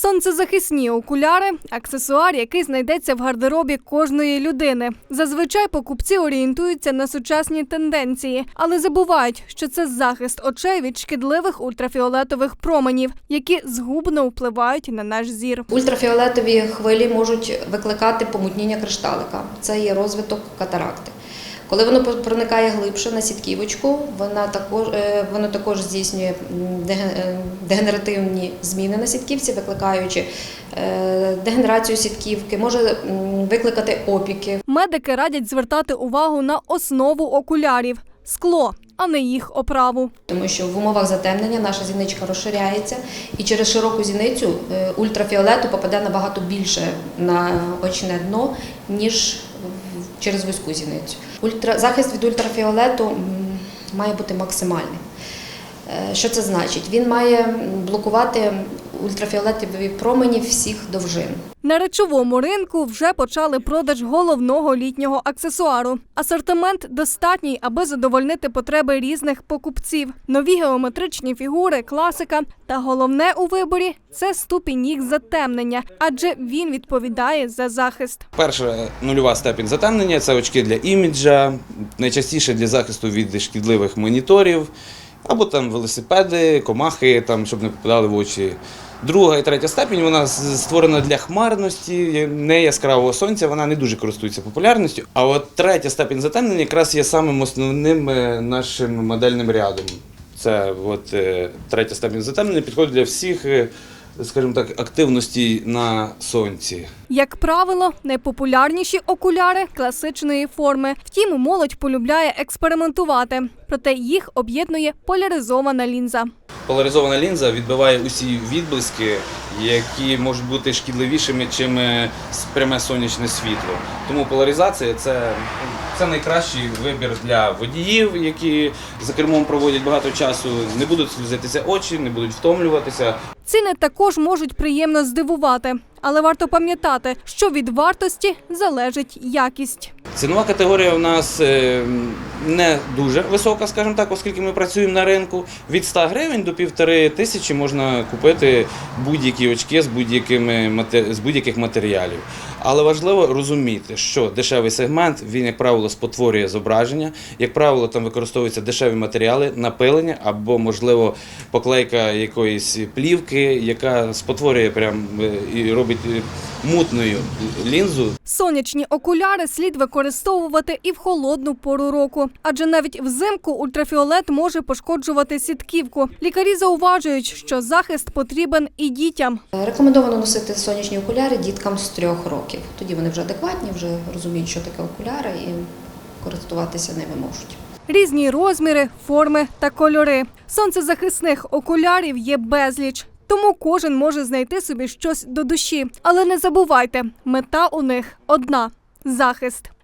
Сонцезахисні окуляри аксесуар, який знайдеться в гардеробі кожної людини. Зазвичай покупці орієнтуються на сучасні тенденції, але забувають, що це захист очей від шкідливих ультрафіолетових променів, які згубно впливають на наш зір. Ультрафіолетові хвилі можуть викликати помутніння кришталика. Це є розвиток катаракти. Коли воно проникає глибше на сітківочку, вона також, е, воно також здійснює е, дегенеративні зміни на сітківці, викликаючи е, дегенерацію сітківки, може викликати опіки. Медики радять звертати увагу на основу окулярів скло, а не їх оправу. Тому що в умовах затемнення наша зіничка розширяється, і через широку зіницю ультрафіолету попаде набагато більше на очне дно, ніж через вузьку зіницю. Захист від ультрафіолету має бути максимальним. Е, Що це значить? Він має блокувати ультрафіолетові промені всіх довжин. На речовому ринку вже почали продаж головного літнього аксесуару. Асортимент достатній, аби задовольнити потреби різних покупців. Нові геометричні фігури, класика. Та головне у виборі це ступінь їх затемнення, адже він відповідає за захист. Перша нульова степінь затемнення це очки для іміджа, найчастіше для захисту від шкідливих моніторів, або там велосипеди, комахи, там, щоб не попадали в очі. Друга і третя степінь вона створена для хмарності, не яскравого сонця, вона не дуже користується популярністю. А от третя степінь затемнення якраз є самим основним е, нашим модельним рядом. Це от, е, третя степінь затемнення підходить для всіх, е, скажімо так, активностей на сонці. Як правило, найпопулярніші окуляри класичної форми. Втім, молодь полюбляє експериментувати, проте їх об'єднує поляризована лінза. Поляризована лінза відбиває усі відблиски, які можуть бути шкідливішими, чим е, пряме сонячне світло. Тому поляризація це, це найкращий вибір для водіїв, які за кермом проводять багато часу, не будуть слізитися очі, не будуть втомлюватися. Ціни також можуть приємно здивувати, але варто пам'ятати, що від вартості залежить якість. Цінова категорія у нас е, не дуже висока, скажімо так, оскільки ми працюємо на ринку. Від 100 гривень до півтори тисячі можна купити будь-які очки з, будь-якими з будь-яких матеріалів. Але важливо розуміти, що дешевий сегмент він, як правило, спотворює зображення. Як правило, там використовуються дешеві матеріали, напилення або, можливо, поклейка якоїсь плівки, яка спотворює прям е, і робить е, мутною лінзу. Сонячні окуляри слід використовувати і в холодну пору року, адже навіть взимку ультрафіолет може пошкоджувати сітківку. Лікарі зауважують, що захист потрібен і дітям. Рекомендовано носити сонячні окуляри діткам з трьох років. Тоді вони вже адекватні, вже розуміють, що таке окуляри, і користуватися ними можуть. Різні розміри, форми та кольори. Сонцезахисних окулярів є безліч. Тому кожен може знайти собі щось до душі. Але не забувайте, мета у них одна захист.